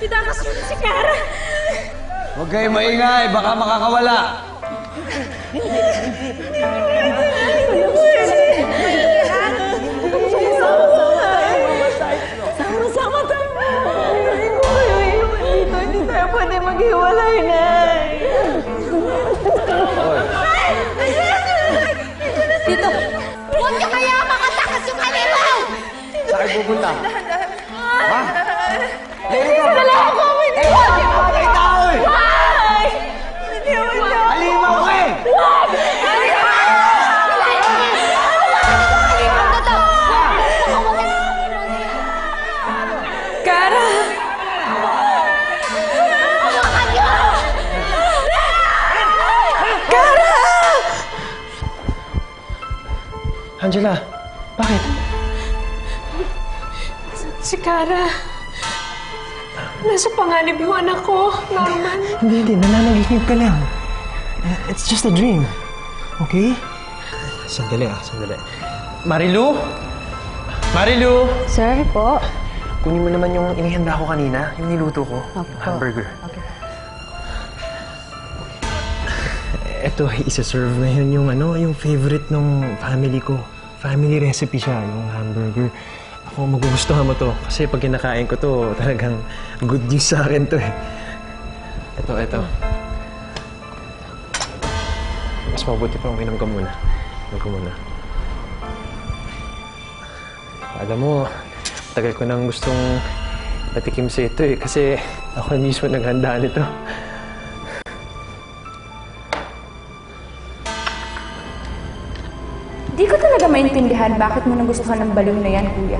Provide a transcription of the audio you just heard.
Huwag kayo maingay, baka makakawala. Sama-sama tayo. Kayo iwan dito. Hindi tayo pwede maghiwalay na. Dito! Huwag niyo kaya makatakas yung halimaw! Saan pupunta? Ha? Lady ko! Wala ako. Hindi ko. Eh! Hindi ko. Halimaw ka eh! Halimaw na to! Kara! Hawakan niyo! Kara! Angela, bakit? Si Kara. Nasa panganib yung anak ko, Norman. Hindi, hindi. Nananaginip ka lang. Uh, It's just a dream. Okay? Sandali ah, sandali. Marilu? Marilu? Sir po. Kunin mo naman yung inihanda ko kanina, yung niluto ko. Hamburger. Ito, isa-serve ngayon yung ano, yung favorite ng family ko. Family recipe siya, yung hamburger. Ako, magugustuhan mo to. Kasi pag kinakain ko to, talagang good news sa akin to eh. Ito, ito. Mas mabuti pa uminom ka muna. Inom ka muna. Alam mo, tagal ko nang gustong patikim sa ito eh. Kasi ako mismo naghanda nito. Di ko talaga maintindihan bakit mo nagustuhan ng balon na yan, kuya.